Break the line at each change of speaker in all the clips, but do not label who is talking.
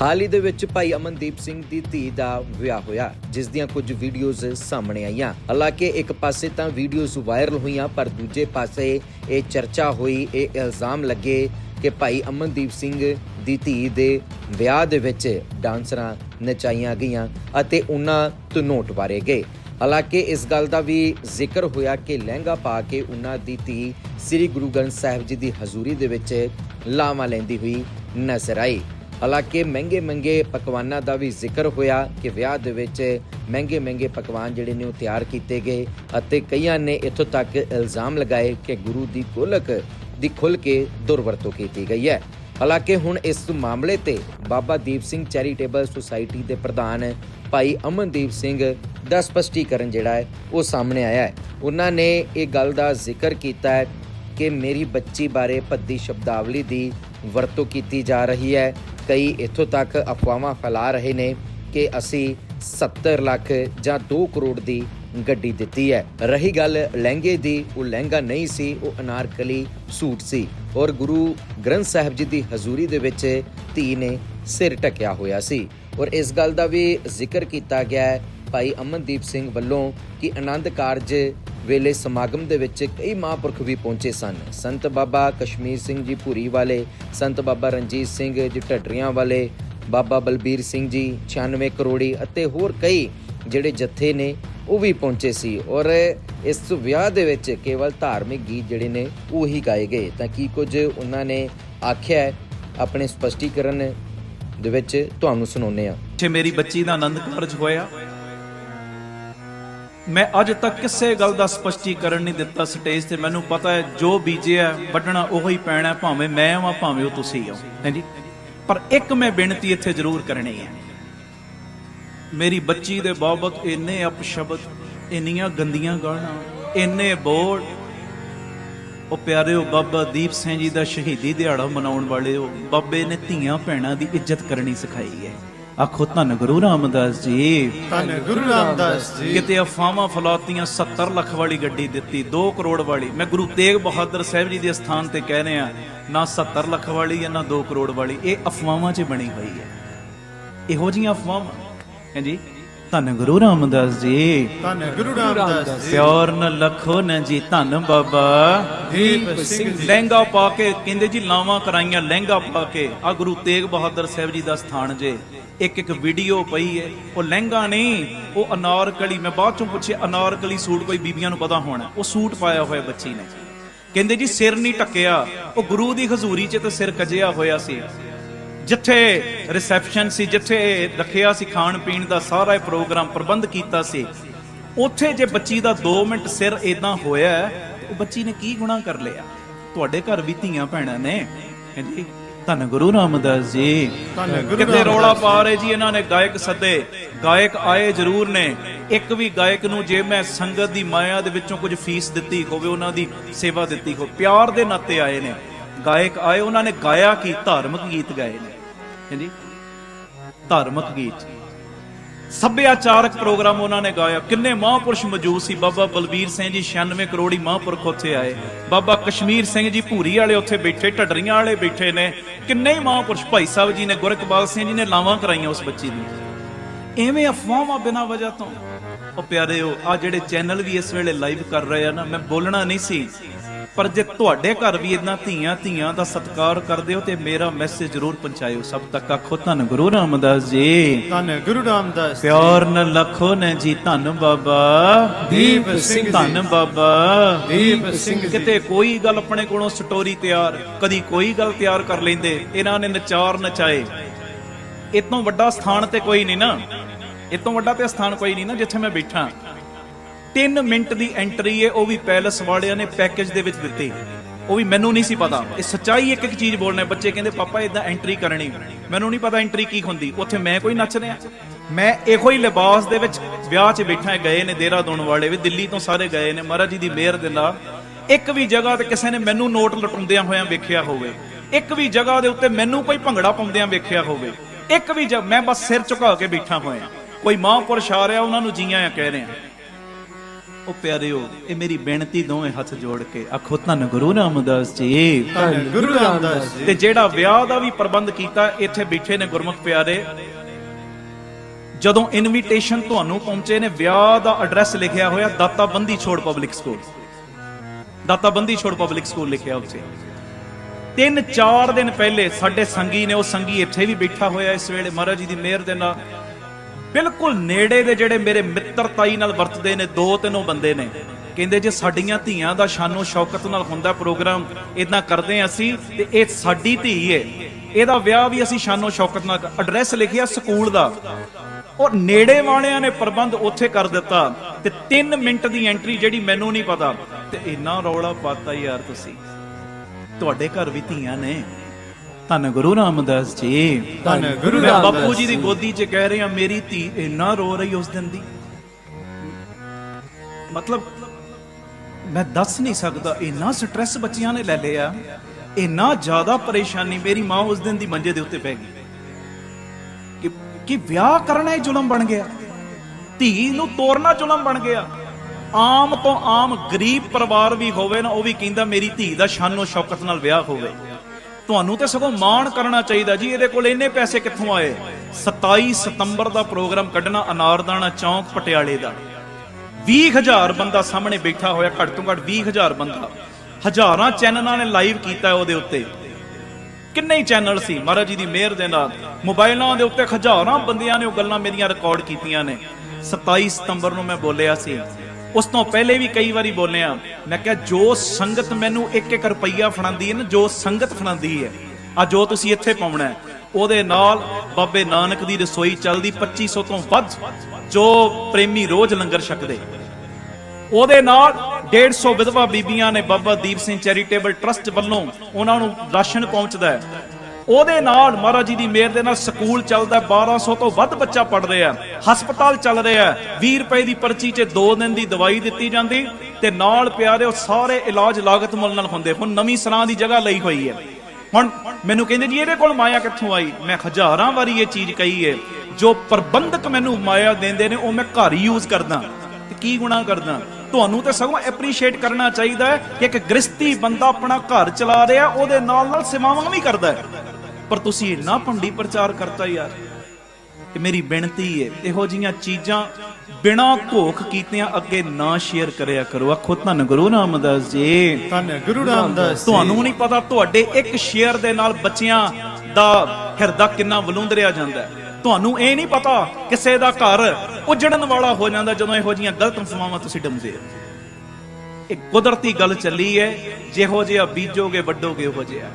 ਹਾਲ ਹੀ ਦੇ ਵਿੱਚ ਭਾਈ ਅਮਨਦੀਪ ਸਿੰਘ ਦੀ ਧੀ ਦਾ ਵਿਆਹ ਹੋਇਆ, ਜਿਸ ਦੀਆਂ ਕੁਝ ਵੀਡੀਓਜ਼ ਸਾਹਮਣੇ ਆਈਆਂ। ਹਾਲਾਂਕਿ ਇੱਕ ਪਾਸੇ ਤਾਂ ਵੀਡੀਓਜ਼ ਵਾਇਰਲ ਹੋਈਆਂ, ਪਰ ਦੂਜੇ ਪਾਸੇ ਇਹ ਚਰਚਾ ਹੋਈ, ਇਹ ਇਲਜ਼ਾਮ ਲੱਗੇ ਕਿ ਭਾਈ ਅਮਨਦੀਪ ਸਿੰਘ ਦੀ ਧੀ ਦੇ ਵਿਆਹ ਦੇ ਵਿੱਚ ਡਾਂਸਰਾਂ ਨਚਾਈਆਂ ਗਈਆਂ ਅਤੇ ਉਹਨਾਂ ਤੋਂ ਨੋਟ ਵਾਰੇ ਗਏ। ਹਾਲਾਂਕਿ ਇਸ ਗੱਲ ਦਾ ਵੀ ਜ਼ਿਕਰ ਹੋਇਆ ਕਿ ਲਹਿੰਗਾ ਪਾ ਕੇ ਉਹਨਾਂ ਦੀ ਧੀ ਸ੍ਰੀ ਗੁਰੂ ਗ੍ਰੰਥ ਸਾਹਿਬ ਜੀ ਦੀ ਹਜ਼ੂਰੀ ਦੇ ਵਿੱਚ ਲਾਵਾਂ ਲੈਂਦੀ ਹੋਈ ਨਜ਼ਰ ਆਈ। ਹਾਲਾਂਕਿ ਮਹਿੰਗੇ ਮਹਿੰਗੇ ਪਕਵਾਨਾਂ ਦਾ ਵੀ ਜ਼ਿਕਰ ਹੋਇਆ ਕਿ ਵਿਆਹ ਦੇ ਵਿੱਚ ਮਹਿੰਗੇ ਮਹਿੰਗੇ ਪਕਵਾਨ ਜਿਹੜੇ ਨੇ ਉਹ ਤਿਆਰ ਕੀਤੇ ਗਏ ਅਤੇ ਕਈਆਂ ਨੇ ਇੱਥੋਂ ਤੱਕ ਇਲਜ਼ਾਮ ਲਗਾਏ ਕਿ ਗੁਰੂ ਦੀ ਗੋਲਕ ਦੀ ਖੁੱਲ ਕੇ ਦੁਰਵਰਤੋਂ ਕੀਤੀ ਗਈ ਹੈ। ਹਾਲਾਂਕਿ ਹੁਣ ਇਸ ਮਾਮਲੇ ਤੇ ਬਾਬਾ ਦੀਪ ਸਿੰਘ ਚੈਰੀਟੇਬਲ ਸੁਸਾਇਟੀ ਦੇ ਪ੍ਰਧਾਨ ਭਾਈ ਅਮਨਦੀਪ ਸਿੰਘ ਦਾ ਸਪਸ਼ਟੀਕਰਨ ਜਿਹੜਾ ਹੈ, ਉਹ ਸਾਹਮਣੇ ਆਇਆ ਹੈ। ਉਹਨਾਂ ਨੇ ਇਹ ਗੱਲ ਦਾ ਜ਼ਿਕਰ ਕੀਤਾ ਹੈ ਕਿ ਮੇਰੀ ਬੱਚੀ ਬਾਰੇ ਭੱਦੀ ਸ਼ਬਦਾਵਲੀ ਦੀ ਵਰਤੋਂ ਕੀਤੀ ਜਾ ਰਹੀ ਹੈ ਕਈ ਇੱਥੋਂ ਤੱਕ ਅਫਵਾਹਾਂ ਫੈਲਾ ਰਹੇ ਨੇ ਕਿ ਅਸੀਂ 70 ਲੱਖ ਜਾਂ 2 ਕਰੋੜ ਦੀ ਗੱਡੀ ਦਿੱਤੀ ਹੈ। ਰਹੀ ਗੱਲ ਲਹਿੰਗੇ ਦੀ, ਉਹ ਲਹਿੰਗਾ ਨਹੀਂ ਸੀ, ਉਹ ਅਨਾਰਕਲੀ ਸੂਟ ਸੀ। ਔਰ ਗੁਰੂ ਗ੍ਰੰਥ ਸਾਹਿਬ ਜੀ ਦੀ ਹਜ਼ੂਰੀ ਦੇ ਵਿੱਚ ਧੀ ਨੇ ਸਿਰ ਟਕਿਆ ਹੋਇਆ ਸੀ। ਔਰ ਇਸ ਗੱਲ ਦਾ ਵੀ ਜ਼ਿਕਰ ਕੀਤਾ ਗਿਆ ਹੈ ਭਾਈ ਅਮਨਦੀਪ ਸਿੰਘ ਵੱਲੋਂ ਕਿ ਆਨੰਦ ਕਾਰਜ ਵੇਲੇ ਸਮਾਗਮ ਦੇ ਵਿੱਚ ਕਈ ਮਹਾਂਪੁਰਖ ਵੀ ਪਹੁੰਚੇ ਸਨ। ਸੰਤ ਬਾਬਾ ਕਸ਼ਮੀਰ ਸਿੰਘ ਜੀ ਭੂਰੀ ਵਾਲੇ, ਸੰਤ ਬਾਬਾ ਰਣਜੀਤ ਸਿੰਘ ਜੀ ਢੱਡਰੀਆਂ ਵਾਲੇ, ਬਾਬਾ ਬਲਬੀਰ ਸਿੰਘ ਜੀ 96 ਕਰੋੜੀ ਅਤੇ ਹੋਰ ਕਈ ਜਿਹੜੇ ਜੱਥੇ ਨੇ, ਉਹ ਵੀ ਪਹੁੰਚੇ ਸੀ। ਔਰ ਇਸ ਵਿਆਹ ਦੇ ਵਿੱਚ ਕੇਵਲ ਧਾਰਮਿਕ ਗੀਤ ਜਿਹੜੇ ਨੇ, ਉਹੀ ਗਾਏ ਗਏ। ਤਾਂ ਕੀ ਕੁਝ ਉਹਨਾਂ ਨੇ ਆਖਿਆ ਆਪਣੇ ਸਪਸ਼ਟੀਕਰਨ ਦੇ ਵਿੱਚ ਤੁਹਾਨੂੰ ਸੁਣਾਉਂਦੇ ਆ
ਜੇ ਮੇਰੀ ਬੱਚੀ ਦਾ ਆਨੰਦ ਕਾਰਜ ਹੋਇਆ। ਮੈਂ ਅੱਜ ਤੱਕ ਕਿਸੇ ਗੱਲ ਦਾ ਸਪਸ਼ਟੀਕਰਨ ਨਹੀਂ ਦਿੱਤਾ ਸਟੇਜ ਤੇ। ਮੈਨੂੰ ਪਤਾ ਹੈ ਜੋ ਬੀਜਿਆ ਵੱਢਣਾ ਉਹੋ ਹੀ ਪੈਣਾ, ਭਾਵੇਂ ਮੈਂ ਆਵਾਂ, ਭਾਵੇਂ ਉਹ ਤੁਸੀਂ ਆਓ। ਹਾਂਜੀ? ਪਰ ਇੱਕ ਮੈਂ ਬੇਨਤੀ ਇੱਥੇ ਜ਼ਰੂਰ ਕਰਨੀ ਹੈ। ਮੇਰੀ ਬੱਚੀ ਦੇ ਬਾਬਤ ਇੰਨੇ ਅਪਸ਼ਬਦ, ਇੰਨੀਆਂ ਗੰਦੀਆਂ ਗਾਲਾਂ ਇੰਨੇ ਬੋਲ। ਉਹ ਪਿਆਰਿਓ, ਬਾਬਾ ਦੀਪ ਸਿੰਘ ਜੀ ਦਾ ਸ਼ਹੀਦੀ ਦਿਹਾੜਾ ਮਨਾਉਣ ਵਾਲੇ ਉਹ ਬਾਬੇ ਨੇ ਧੀਆਂ ਭੈਣਾਂ ਦੀ ਇੱਜ਼ਤ ਕਰਨੀ ਸਿਖਾਈ ਹੈ। ਆਖੋ ਧੰਨ ਗੁਰੂ ਰਾਮਦਾਸ ਜੀ।
ਧੰਨ ਗੁਰੂ ਰਾਮਦਾਸ ਜੀ।
ਕਿਤੇ ਅਫਵਾਹਾਂ ਫਲਾਤੀਆਂ 70 ਲੱਖ ਵਾਲੀ ਗੱਡੀ ਦਿੱਤੀ 2 ਕਰੋੜ ਵਾਲੀ। ਮੈਂ ਗੁਰੂ ਤੇਗ ਬਹਾਦਰ ਸਾਹਿਬ ਜੀ ਦੇ ਸਥਾਨ ਤੇ ਕਹਿ ਰਿਹਾ ਨਾ 70 ਲੱਖ ਵਾਲੀ ਹੈ ਨਾ 2 ਕਰੋੜ ਵਾਲੀ। ਇਹ ਅਫਵਾਹਾਂ 'ਚ ਬਣੀ ਹੋਈ ਹੈ। ਇਹੋ ਜੀਆਂ ਅਫਵਾਹਾਂ। ਹਾਂਜੀ ਧੰਨ ਗੁਰੂ ਰਾਮਦਾਸ ਜੀ।
ਧੰਨ ਗੁਰੂ ਰਾਮਦਾਸ ਜੀ।
ਪਿਆਰ ਨ ਲਖੋ ਨ ਜੀ ਧੰਨ ਬਾਬਾ।
ਦੀਪ ਸਿੰਘ ਜੀ।
ਲਹਿੰਗਾ ਪਾ ਕੇ ਕਹਿੰਦੇ ਜੀ ਲਾਵਾਂ ਕਰਾਈਆਂ ਲਹਿੰਗਾ ਪਾ ਕੇ। ਆ ਗੁਰੂ ਤੇਗ ਬਹਾਦਰ ਸਾਹਿਬ ਜੀ ਦਾ ਸਥਾਨ ਜੇ। ਇੱਕ ਇੱਕ ਵੀਡੀਓ ਪਈ ਹੈ ਉਹ ਲਹਿੰਗਾ ਨਹੀਂ ਉਹ ਅਨਾਰਕਲੀ ਮੈਂ ਬਾਅਦ ਚੋਂ ਪੁੱਛਿਆ ਅਨਾਰਕਲੀ ਸੂਟ ਕੋਈ ਬੀਬੀਆਂ ਨੂੰ ਪਤਾ ਹੋਣਾ? ਉਹ ਸੂਟ ਪਾਇਆ ਹੋਇਆ ਬੱਚੀ ਨੇ। ਕਹਿੰਦੇ ਜੀ ਸਿਰ ਨਹੀਂ ਟੱਕਿਆ ਉਹ ਗੁਰੂ ਦੀ ਹਜ਼ੂਰੀ 'ਚ ਤੇ ਸਿਰ ਕੱਜਿਆ ਹੋਇਆ ਸੀ। ਜਿੱਥੇ ਰਿਸੈਪਸ਼ਨ ਸੀ ਜਿੱਥੇ ਰੱਖਿਆ ਸੀ ਖਾਣ ਪੀਣ ਦਾ ਸਾਰਾ ਪ੍ਰੋਗਰਾਮ ਪ੍ਰਬੰਧ ਕੀਤਾ ਸੀ ਉੱਥੇ ਜੇ ਬੱਚੀ ਦਾ 2 ਮਿੰਟ ਸਿਰ ਇਦਾਂ ਹੋਇਆ ਉਹ ਬੱਚੀ ਨੇ ਕੀ ਗੁਨਾਹ ਕਰ ਲਿਆ? ਤੁਹਾਡੇ ਘਰ ਵੀ ਧੀਆਂ ਭੈਣਾਂ ਨੇ। ਹਾਂਜੀ ਧੰਨ ਗੁਰੂ ਰਾਮਦਾਸ ਜੀ। ਕਿਤੇ ਰੋਲਾ ਪਾ ਰਹੇ ਜੀ ਇਹਨਾਂ ਨੇ ਗਾਇਕ ਸੱਦੇ। ਗਾਇਕ ਆਏ ਜ਼ਰੂਰ ਨੇ। ਇੱਕ ਵੀ ਗਾਇਕ ਨੂੰ ਜੇ ਮੈਂ ਸੰਗਤ ਦੀ ਮਾਇਆ ਦੇ ਵਿੱਚੋਂ ਕੁਝ ਫੀਸ ਦਿੱਤੀ ਹੋਵੇ ਉਹਨਾਂ ਦੀ ਸੇਵਾ ਦਿੱਤੀ ਹੋ ਪਿਆਰ ਦੇ ਨਾਤੇ ਆਏ ਨੇ। ਗਾਇਕ ਆਏ, ਉਹਨਾਂ ਨੇ ਗਾਇਆ ਕੀ? ਧਾਰਮਿਕ ਗੀਤ ਗਾਏ ਨੇ। ਹਾਂਜੀ? ਧਾਰਮਿਕ ਗੀਤ। ਸੱਭਿਆਚਾਰਕ ਪ੍ਰੋਗਰਾਮ ਉਹਨਾਂ ਨੇ ਗਾਇਆ। ਕਿੰਨੇ ਮਹਾਂਪੁਰਸ਼ ਮੌਜੂਦ ਸੀ। ਬਾਬਾ ਬਲਬੀਰ ਸਿੰਘ ਜੀ 96 ਕਰੋੜੀ ਮਹਾਂਪੁਰਖ ਉੱਥੇ ਆਏ। ਬਾਬਾ ਕਸ਼ਮੀਰ ਸਿੰਘ ਜੀ ਭੂਰੀ ਵਾਲੇ ਉੱਥੇ ਬੈਠੇ, ਢੱਡਰੀਆਂ ਵਾਲੇ ਬੈਠੇ ਨੇ। ਕਿੰਨੇ ਹੀ ਮਹਾਂਪੁਰਸ਼ ਭਾਈ ਸਾਹਿਬ ਜੀ ਨੇ ਗੁਰਕਬਾਲ ਸਿੰਘ ਜੀ ਨੇ ਲਾਵਾਂ ਕਰਾਈਆਂ ਉਸ ਬੱਚੀ ਦੀ ਐਵੇਂ ਅਫਵਾਹਾਂ ਬਿਨਾਂ ਵਜ੍ਹਾ ਤੋਂ। ਉਹ ਪਿਆਰਿਓ ਆ ਜਿਹੜੇ ਚੈਨਲ ਵੀ ਇਸ ਵੇਲੇ ਲਾਈਵ ਕਰ ਰਹੇ ਆ ਨਾ, ਮੈਂ ਬੋਲਣਾ ਨਹੀਂ ਸੀ। ਪਰ ਜੇ ਤੁਹਾਡੇ ਘਰ ਵੀ ਇਦਾਂ ਧੀਆਂ ਧੀਆਂ ਦਾ ਸਤਿਕਾਰ ਕਰਦੇ ਹੋ ਤੇ ਮੇਰਾ ਮੈਸੇਜ ਜ਼ਰੂਰ ਪਹੁੰਚਾਇਓ। ਸਭ ਤੱਕ ਆਖੋ ਧੰਨ ਗੁਰੂ ਰਾਮਦਾਸ ਜੀ।
ਧੰਨ ਗੁਰੂ ਰਾਮਦਾਸ।
ਪਿਆਰ ਨ ਲਖੋ ਨੇ ਜੀ ਧੰਨ ਬਾਬਾ।
ਦੀਪ ਸਿੰਘ।
ਧੰਨ ਬਾਬਾ।
ਦੀਪ ਸਿੰਘ।
ਕਿਤੇ ਕੋਈ ਗੱਲ ਆਪਣੇ ਕੋਲੋਂ ਸਟੋਰੀ ਤਿਆਰ ਕਦੀ ਕੋਈ ਗੱਲ ਤਿਆਰ ਕਰ ਲੈਂਦੇ ਇਹਨਾਂ ਨੇ ਨਚਾਰ ਨਚਾਏ। ਇਤੋਂ ਵੱਡਾ ਸਥਾਨ ਤੇ ਕੋਈ ਨਹੀਂ ਨਾ। ਇਤੋਂ ਵੱਡਾ ਤੇ ਸਥਾਨ ਕੋਈ ਨਹੀਂ ਨਾ ਜਿੱਥੇ ਮੈਂ ਬੈਠਾ। 3 ਮਿੰਟ ਦੀ ਐਂਟਰੀ ਹੈ ਉਹ ਵੀ ਪੈਲਸ ਵਾਲਿਆਂ ਨੇ ਪੈਕੇਜ ਦੇ ਵਿੱਚ ਦਿੱਤੀ। ਉਹ ਵੀ ਮੈਨੂੰ ਨਹੀਂ ਸੀ ਪਤਾ। ਇਹ ਸੱਚਾਈ ਇੱਕ ਇੱਕ ਚੀਜ਼ ਬੋਲਣਾ ਬੱਚੇ ਕਹਿੰਦੇ, ਪਾਪਾ ਇਦਾਂ ਐਂਟਰੀ ਕਰਨੀ ਮੈਨੂੰ ਨਹੀਂ ਪਤਾ ਐਂਟਰੀ ਕੀ ਹੁੰਦੀ। ਉੱਥੇ ਮੈਂ ਕੋਈ ਨੱਚ ਰਿਹਾ। ਮੈਂ ਇਹੋ ਹੀ ਲਿਬਾਸ ਦੇ ਵਿੱਚ ਵਿਆਹ 'ਚ ਬੈਠਾ ਗਏ ਨੇ ਦੇਹਰਾਦੂਨ ਵਾਲੇ ਵੀ। ਦਿੱਲੀ ਤੋਂ ਸਾਰੇ ਗਏ ਨੇ। ਮਹਾਰਾਜ ਜੀ ਦੀ ਮਿਹਰ ਦੇ ਨਾਲ। ਇੱਕ ਵੀ ਜਗ੍ਹਾ ਤੇ ਕਿਸੇ ਨੇ ਮੈਨੂੰ ਨੋਟ ਲਟਾਉਂਦਿਆਂ ਹੋਇਆਂ ਵੇਖਿਆ ਹੋਵੇ। ਇੱਕ ਵੀ ਜਗ੍ਹਾ ਦੇ ਉੱਤੇ ਮੈਨੂੰ ਕੋਈ ਭੰਗੜਾ ਪਾਉਂਦਿਆਂ ਵੇਖਿਆ ਹੋਵੇ। ਇੱਕ ਵੀ ਜ- ਮੈਂ ਬਸ ਸਿਰ ਝੁਕਾ ਕੇ ਬੈਠਾ ਹੋਇਆ। ਕੋਈ ਮਹਾਂਪੁਰਸ਼ ਆ ਰਿਹਾ, ਉਹਨਾਂ ਨੂੰ ਜੀਆਂ ਆ ਕਹਿ ਰਿਹਾ। ਉਹ ਪਿਆਰਿਓ ਇਹ ਮੇਰੀ ਬੇਨਤੀ ਦੋਵੇਂ ਹੱਥ ਜੋੜ ਕੇ ਆਖੋ ਧੰਨ ਗੁਰੂ ਰਾਮਦਾਸ ਜੀ।
ਧੰਨ ਗੁਰੂ ਰਾਮਦਾਸ ਜੀ।
ਤੇ ਜਿਹੜਾ ਵਿਆਹ ਦਾ ਵੀ ਪ੍ਰਬੰਧ ਕੀਤਾ ਇੱਥੇ ਬੈਠੇ ਨੇ ਗੁਰਮੁਖ ਪਿਆਰੇ। ਜਦੋਂ ਇਨਵੀਟੇਸ਼ਨ ਤੁਹਾਨੂੰ ਪਹੁੰਚੇ ਨੇ ਵਿਆਹ ਦਾ ਐਡਰੈਸ ਲਿਖਿਆ ਹੋਇਆ ਦਾਤਾ ਬੰਦੀ ਛੋੜ ਪਬਲਿਕ ਸਕੂਲ ਦਾਤਾ ਬੰਦੀ ਛੋੜ ਪਬਲਿਕ ਸਕੂਲ ਲਿਖਿਆ ਉੱਥੇ। ਤਿੰਨ ਚਾਰ ਦਿਨ ਪਹਿਲੇ ਸਾਡੇ ਸੰਗੀ ਨੇ ਉਹ ਸੰਗੀ ਇੱਥੇ ਵੀ ਬੈਠਾ ਹੋਇਆ ਇਸ ਵੇਲੇ ਮਹਾਰਾਜ ਜੀ ਦੀ ਮਿਹਰ ਦੇ ਨਾਲ। ਬਿਲਕੁਲ ਨੇੜੇ ਦੇ ਜਿਹੜੇ ਮੇਰੇ ਮਿੱਤਰ ਨਾਲ ਵਰਤਦੇ ਨੇ, ਦੋ ਤਿੰਨੋਂ ਬੰਦੇ ਨੇ। ਕਹਿੰਦੇ ਜੇ ਸਾਡੀਆਂ ਧੀਆਂ ਦਾ ਸ਼ਾਨੋ ਸ਼ੌਕਤ ਨਾਲ ਹੁੰਦਾ ਪ੍ਰੋਗਰਾਮ ਇਦਾਂ ਕਰਦੇ ਹਾਂ ਅਸੀਂ ਤੇ ਇਹ ਸਾਡੀ ਧੀ ਏ। ਇਹਦਾ ਵਿਆਹ ਵੀ ਅਸੀਂ ਸ਼ਾਨੋ ਸ਼ੌਕਤ ਨਾਲ ਐਡਰੈਸ ਲਿਖਿਆ ਸਕੂਲ ਦਾ। ਉਹ ਨੇੜੇ ਵਾਲਿਆਂ ਨੇ ਪ੍ਰਬੰਧ ਉੱਥੇ ਕਰ ਦਿੱਤਾ ਤੇ 3 ਮਿੰਟ ਦੀ ਐਂਟਰੀ ਜਿਹੜੀ ਮੈਨੂੰ ਨਹੀਂ ਪਤਾ। ਤੇ ਇੰਨਾ ਰੌਲਾ ਪਾਤਾ ਯਾਰ ਤੁਸੀਂ। ਤੁਹਾਡੇ ਘਰ ਵੀ ਧੀਆਂ ਨੇ। ਧੰਨ ਗੁਰੂ ਰਾਮਦਾਸ ਜੀ।
ਧੰਨ ਗੁਰੂ
ਮੈਂ
ਰਾਮਦਾਸ
ਬਾਪੂ ਜੀ ਦੀ ਗੋਦੀ 'ਚ ਕਹਿ ਰਿਹਾ ਮੇਰੀ ਧੀ ਇੰਨਾ ਰੋ ਰਹੀ ਉਸ ਦਿਨ ਦੀ। ਮਤਲਬ ਮੈਂ ਦੱਸ ਨਹੀਂ ਸਕਦਾ ਇੰਨਾ ਸਟ੍ਰੈਸ ਬੱਚਿਆਂ ਨੇ ਲੈ ਲਿਆ ਇੰਨਾ ਜ਼ਿਆਦਾ ਪਰੇਸ਼ਾਨੀ ਮੇਰੀ ਮਾਂ ਉਸ ਦਿਨ ਦੀ ਮੰਜੇ ਦੇ ਉੱਤੇ ਪੈ ਗਈ। ਕਿ ਕਿ ਵਿਆਹ ਕਰਨਾ ਹੀ ਜ਼ੁਲਮ ਬਣ ਗਿਆ। ਧੀ ਨੂੰ ਤੋਰਨਾ ਜ਼ੁਲਮ ਬਣ ਗਿਆ। ਆਮ ਤੋਂ ਆਮ ਗਰੀਬ ਪਰਿਵਾਰ ਵੀ ਹੋਵੇ ਨਾ ਉਹ ਵੀ ਕਹਿੰਦਾ ਮੇਰੀ ਧੀ ਦਾ ਸ਼ਾਨੋ ਸ਼ੌਕਤ ਨਾਲ ਵਿਆਹ ਹੋਵੇ। ਤੁਹਾਨੂੰ ਤੇ ਸਗੋਂ ਮਾਣ ਕਰਨਾ ਚਾਹੀਦਾ ਜੀ। ਇਹਦੇ ਕੋਲ ਇੰਨੇ ਪੈਸੇ ਕਿੱਥੋਂ ਆਏ? 27 ਸਤੰਬਰ ਦਾ ਪ੍ਰੋਗਰਾਮ ਕੱਢਣਾ ਅਨਾਰਦਾਨਾ ਚੌਂਕ, ਪਟਿਆਲੇ ਦਾ। 20000 ਬੰਦਾ ਸਾਹਮਣੇ ਬੈਠਾ ਹੋਇਆ, ਘੱਟ ਤੋਂ ਘੱਟ 20000 ਬੰਦਾ। ਹਜ਼ਾਰਾਂ ਚੈਨਲਾਂ ਨੇ ਲਾਈਵ ਕੀਤਾ ਉਹਦੇ ਉੱਤੇ। ਕਿੰਨੇ ਹੀ ਚੈਨਲ ਸੀ? ਮਹਾਰਾਜ ਜੀ ਦੀ ਮਿਹਰ ਦੇ ਨਾਲ। ਮੋਬਾਈਲਾਂ ਦੇ ਉੱਤੇ ਹਜ਼ਾਰਾਂ ਬੰਦਿਆਂ ਨੇ ਉਹ ਗੱਲਾਂ ਮੇਰੀਆਂ ਰਿਕਾਰਡ ਕੀਤੀਆਂ ਨੇ। 27 ਸਤੰਬਰ ਨੂੰ ਮੈਂ ਬੋਲਿਆ ਸੀ। ਉਸ ਤੋਂ ਪਹਿਲੇ ਵੀ ਕਈ ਵਾਰੀ ਬੋਲਿਆ ਮੈਂ ਕਿਹਾ, ਜੋ ਸੰਗਤ ਮੈਨੂੰ ਇੱਕ ਇੱਕ ਰੁਪਈਆ ਫੜਾਉਂਦੀ ਹੈ ਨਾ, ਜੋ ਸੰਗਤ ਫੜਾਉਂਦੀ ਹੈ, ਆ ਜੋ ਤੁਸੀਂ ਇੱਥੇ ਪਾਉਣਾ ਹੈ, ਉਹਦੇ ਨਾਲ ਬਾਬੇ ਨਾਨਕ ਦੀ ਰਸੋਈ ਚੱਲਦੀ 2500 ਤੋਂ ਵੱਧ, ਜੋ ਪ੍ਰੇਮੀ ਰੋਜ਼ ਲੰਗਰ ਛਕਦੇ। ਉਹਦੇ ਨਾਲ 150 ਵਿਧਵਾ ਬੀਬੀਆਂ ਨੇ ਬਾਬਾ ਦੀਪ ਸਿੰਘ ਚੈਰੀਟੇਬਲ ਟਰਸਟ ਵੱਲੋਂ ਉਹਨਾਂ ਨੂੰ ਰਾਸ਼ਨ ਪਹੁੰਚਦਾ ਹੈ। ਉਹਦੇ ਨਾਲ ਮਹਾਰਾਜ ਜੀ ਦੀ ਮਿਹਰ ਦੇ ਨਾਲ ਸਕੂਲ ਚੱਲਦਾ ਹੈ, 1200 ਤੋਂ ਵੱਧ ਬੱਚਾ ਪੜ ਰਿਹਾ ਹਸਪਤਾਲ ਚੱਲ ਰਿਹਾ 20 ਰੁਪਏ ਦੀ ਪਰਚੀ 'ਚ 2 ਦਿਨ ਦੀ ਦਵਾਈ ਦਿੱਤੀ ਜਾਂਦੀ ਤੇ ਨਾਲ ਪਿਆਰੇ ਉਹ ਸਾਰੇ ਇਲਾਜ ਲਾਗਤ ਮੁੱਲ ਨਾਲ ਹੁੰਦੇ। ਹੁਣ ਨਵੀਂ ਸਰਾਂ ਦੀ ਜਗ੍ਹਾ ਲਈ ਹੋਈ ਹੈ। ਹੁਣ ਮੈਨੂੰ ਕਹਿੰਦੇ ਜੀ ਇਹਦੇ ਕੋਲ ਮਾਇਆ ਕਿੱਥੋਂ ਆਈ? ਮੈਂ ਹਜ਼ਾਰਾਂ ਵਾਰੀ ਇਹ ਚੀਜ਼ ਕਹੀ ਹੈ। ਜੋ ਪ੍ਰਬੰਧਕ ਮੈਨੂੰ ਮਾਇਆ ਦਿੰਦੇ ਨੇ ਉਹ ਮੈਂ ਘਰ ਹੀ ਯੂਜ਼ ਕਰਦਾ। ਤੇ ਕੀ ਗੁਨਾਹ ਕਰਦਾ? ਤੁਹਾਨੂੰ ਤੇ ਸਗੋਂ ਐਪਰੀਸ਼ੀਏਟ ਕਰਨਾ ਚਾਹੀਦਾ ਹੈ ਕਿ ਇੱਕ ਗ੍ਰਸਤੀ ਬੰਦਾ ਆਪਣਾ ਘਰ ਚਲਾ ਰਿਹਾ ਉਹਦੇ ਨਾਲ ਨਾਲ ਸੇਵਾਵਾਂ ਵੀ ਕਰਦਾ ਹੈ। ਪਰ ਤੁਸੀਂ ਇੰਨਾ ਭੰਡੀ ਪ੍ਰਚਾਰ ਕਰਤਾ ਯਾਰ। ਕਿ ਮੇਰੀ ਬੇਨਤੀ ਹੈ ਇਹੋ ਜੀਆਂ ਚੀਜ਼ਾਂ ਬਿਨਾ ਘੋਖ ਕੀਤਿਆਂ ਅੱਗੇ ਨਾ ਸ਼ੇਅਰ ਕਰਿਆ ਕਰੋ। ਆਖੋ ਧੰਨ ਗੁਰੂ ਰਾਮਦਾਸ ਜੀ।
ਧੰਨ ਗੁਰੂ ਰਾਮਦਾਸ
ਤੁਹਾਨੂੰ ਨਹੀਂ ਪਤਾ ਤੁਹਾਡੇ ਇੱਕ ਸ਼ੇਅਰ ਦੇ ਨਾਲ ਬੱਚਿਆਂ ਦਾ ਹਿਰਦਾ ਕਿੰਨਾ ਵਲੂੰਦਰਿਆ ਜਾਂਦਾ ਤੁਹਾਨੂੰ ਇਹ ਨਹੀਂ ਪਤਾ ਕਿਸੇ ਦਾ ਘਰ ਉਜੜਨ ਵਾਲਾ ਹੋ ਜਾਂਦਾ ਜਦੋਂ ਇਹੋ ਜੀਆਂ ਗਲਤ ਅਫਵਾਹਾਂ ਤੁਸੀਂ ਡੰਮਦੇ ਹੋ। ਇਹ ਕੁਦਰਤੀ ਗੱਲ ਚੱਲੀ ਹੈ ਜਿਹੋ ਜਿਹਾ ਬੀਜੋਗੇ ਵੱਡੋਗੇ ਉਹੋ ਜਿਹਾ।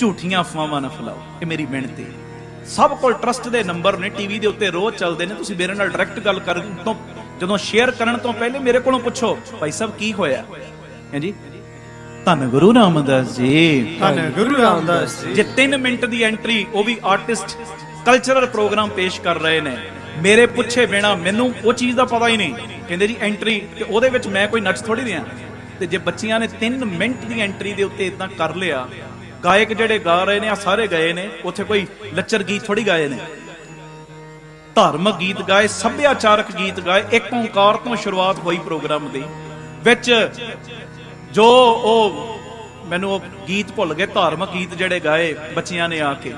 ਝੂਠੀਆਂ ਅਫਵਾਹਾਂ ਨਾ ਫੈਲਾਓ। ਇਹ ਮੇਰੀ ਬੇਨਤੀ ਹੈ। ਸਭ ਕੋਲ ਟਰਸਟ ਦੇ ਨੰਬਰ ਨੇ ਟੀਵੀ ਦੇ ਉੱਤੇ ਰੋਜ਼ ਚੱਲਦੇ ਨੇ ਤੁਸੀਂ ਮੇਰੇ ਨਾਲ ਡਾਇਰੈਕਟ ਗੱਲ ਕਰਨ ਤੋਂ ਜਦੋਂ ਸ਼ੇਅਰ ਕਰਨ ਤੋਂ ਪਹਿਲੇ ਮੇਰੇ ਕੋਲੋਂ ਪੁੱਛੋ ਭਾਈ ਸਾਹਿਬ ਕੀ ਹੋਇਆ? ਹਾਂਜੀ ਧੰਨ ਗੁਰੂ ਰਾਮਦਾਸ ਜੀ।
ਧੰਨ ਗੁਰੂ ਰਾਮਦਾਸ ਜੀ।
ਜੇ 3 ਮਿੰਟ ਦੀ ਐਂਟਰੀ ਉਹ ਵੀ ਆਰਟਿਸਟ ਕਲਚਰਲ ਪ੍ਰੋਗਰਾਮ ਪੇਸ਼ ਕਰ ਰਹੇ ਨੇ। ਮੇਰੇ ਪੁੱਛੇ ਬਿਨਾ ਮੈਨੂੰ ਉਹ ਚੀਜ਼ ਦਾ ਪਤਾ ਹੀ ਨਹੀਂ। ਕਹਿੰਦੇ ਜੀ ਐਂਟਰੀ ਤੇ ਉਹਦੇ ਵਿੱਚ ਮੈਂ ਕੋਈ ਨੱਚ ਥੋੜੀ ਦਿਆਂ ਤੇ ਜੇ ਬੱਚੀਆਂ ਨੇ 3 ਮਿੰਟ ਦੀ ਐਂਟਰੀ ਦੇ ਉੱਤੇ ਇਦਾਂ ਕਰ ਲਿਆ ਗਾਇਕ ਜਿਹੜੇ ਗਾ ਰਹੇ ਨੇ, ਆ ਸਾਰੇ ਗਏ ਨੇ, ਉੱਥੇ ਕੋਈ ਲੱਚਰ ਗੀਤ ਥੋੜੀ ਗਾਏ ਨੇ। ਧਾਰਮਿਕ ਗੀਤ ਗਾਏ, ਸੱਭਿਆਚਾਰਕ ਗੀਤ ਗਾਏ, ਇੱਕ ਓੰਕਾਰ ਤੋਂ ਸ਼ੁਰੂਆਤ ਹੋਈ ਪ੍ਰੋਗਰਾਮ ਦੀ, ਵਿੱਚ ਜੋ ਉਹ ਮੈਨੂੰ ਉਹ ਗੀਤ ਭੁੱਲ ਗਏ ਧਾਰਮਿਕ ਗੀਤ ਜਿਹੜੇ ਗਾਏ ਬੱਚਿਆਂ ਨੇ ਆ ਕੇ।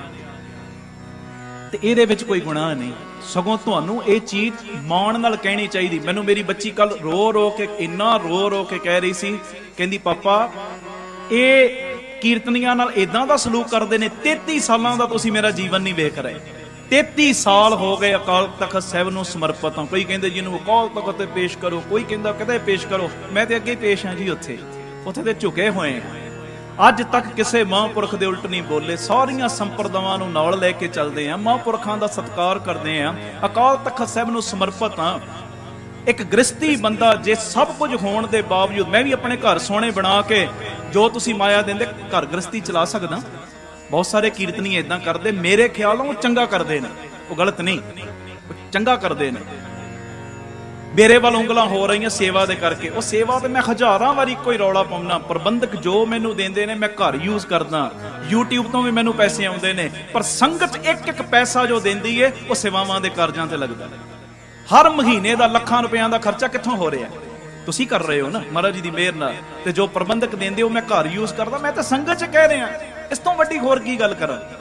ਤੇ ਇਹਦੇ ਵਿੱਚ ਕੋਈ ਗੁਨਾਹ ਨਹੀਂ। ਸਗੋਂ ਤੁਹਾਨੂੰ ਇਹ ਚੀਜ਼ ਮਾਣ ਨਾਲ ਕਹਿਣੀ ਚਾਹੀਦੀ। ਮੈਨੂੰ ਮੇਰੀ ਬੱਚੀ ਕੱਲ ਰੋ ਰੋ ਕੇ, ਇੰਨਾ ਰੋ ਰੋ ਕੇ ਕਹਿ ਰਹੀ ਸੀ, ਕਹਿੰਦੀ, ਪਾਪਾ, ਇਹ ਕੀਰਤਨੀਆਂ ਨਾਲ ਇਦਾਂ ਦਾ ਸਲੂਕ ਕਰਦੇ ਨੇ 33 ਸਾਲਾਂ ਦਾ ਤੁਸੀਂ ਮੇਰਾ ਜੀਵਨ ਨਹੀਂ ਵੇਖ ਰਹੇ। 33 ਸਾਲ ਹੋ ਗਏ ਅਕਾਲ ਤਖਤ ਸਾਹਿਬ ਨੂੰ ਸਮਰਪਿਤ ਹਾਂ। ਕੋਈ ਕਹਿੰਦੇ ਜਿਹਨੂੰ ਅਕਾਲ ਤਖਤ ਤੇ ਪੇਸ਼ ਕਰੋ, ਕੋਈ ਕਹਿੰਦਾ ਕਦੇ ਪੇਸ਼ ਕਰੋ। ਮੈਂ ਤੇ ਅੱਗੇ ਪੇਸ਼ ਹਾਂ ਜੀ ਉੱਥੇ। ਉੱਥੇ ਤੇ ਝੁਕੇ ਹੋਏ ਹਾਂ। ਅੱਜ ਤੱਕ ਕਿਸੇ ਮਹਾਂਪੁਰਖ ਦੇ ਉਲਟ ਨਹੀਂ ਬੋਲੇ। ਸਾਰੀਆਂ ਸੰਪਰਦਾਵਾਂ ਨੂੰ ਨਾਲ ਲੈ ਕੇ ਚੱਲਦੇ ਆ ਮਹਾਂਪੁਰਖਾਂ ਦਾ ਸਤਿਕਾਰ ਕਰਦੇ ਆ ਅਕਾਲ ਤਖਤ ਸਾਹਿਬ ਨੂੰ ਸਮਰਪਿਤ ਆ ਇੱਕ ਗ੍ਰਸਤੀ ਬੰਦਾ ਜੇ ਸਭ ਕੁਝ ਹੋਣ ਦੇ ਬਾਵਜੂਦ, ਮੈਂ ਵੀ ਆਪਣੇ ਘਰ ਸੋਹਣੇ ਬਣਾ ਕੇ ਜੋ ਤੁਸੀਂ ਮਾਇਆ ਦਿੰਦੇ ਘਰ ਗ੍ਰਸਤੀ ਚਲਾ ਸਕਦਾ, ਬਹੁਤ ਸਾਰੇ ਕੀਰਤਨੀ ਇਦਾਂ ਕਰਦੇ, ਮੇਰੇ ਖਿਆਲ ਨਾਲ ਉਹ ਚੰਗਾ ਕਰਦੇ ਨੇ। ਉਹ ਗਲਤ ਨਹੀਂ ਚੰਗਾ ਕਰਦੇ ਨੇ। ਮੇਰੇ ਵੱਲ ਉਂਗਲਾਂ ਹੋ ਰਹੀਆਂ ਸੇਵਾ ਦੇ ਕਰਕੇ। ਉਹ ਸੇਵਾ ਤੇ ਮੈਂ ਹਜ਼ਾਰਾਂ ਵਾਰੀ ਕੋਈ ਰੌਲਾ ਪਾਉਣਾ ਪ੍ਰਬੰਧਕ ਜੋ ਮੈਨੂੰ ਦਿੰਦੇ ਨੇ, ਮੈਂ ਘਰ ਯੂਜ਼ ਕਰਦਾ। YouTube ਤੋਂ ਵੀ ਮੈਨੂੰ ਪੈਸੇ ਆਉਂਦੇ ਨੇ, ਪਰ ਸੰਗਤ ਇੱਕ ਇੱਕ ਪੈਸਾ ਜੋ ਦਿੰਦੀ ਏ, ਉਹ ਸੇਵਾਵਾਂ ਦੇ ਕਰਜ਼ਾਂ ਤੇ ਲੱਗਦਾ। ਹਰ ਮਹੀਨੇ ਦਾ ਲੱਖਾਂ ਰੁਪਈਆਂ ਦਾ ਖਰਚਾ ਕਿੱਥੋਂ ਹੋ ਰਿਹਾ? ਤੁਸੀਂ ਕਰ ਰਹੇ ਹੋ ਨਾ? ਮਹਾਰਾਜ ਜੀ ਦੀ ਮਿਹਰ ਨਾਲ। ਤੇ ਜੋ ਪ੍ਰਬੰਧਕ ਦਿੰਦੇ ਉਹ ਮੈਂ ਘਰ ਯੂਜ਼ ਕਰਦਾ, ਮੈਂ ਤਾਂ ਸੰਗਤ ਚ ਕਹਿ ਰਿਹਾ। ਇਸ ਤੋਂ ਵੱਡੀ ਹੋਰ ਕੀ ਗੱਲ ਕਰਾਂ?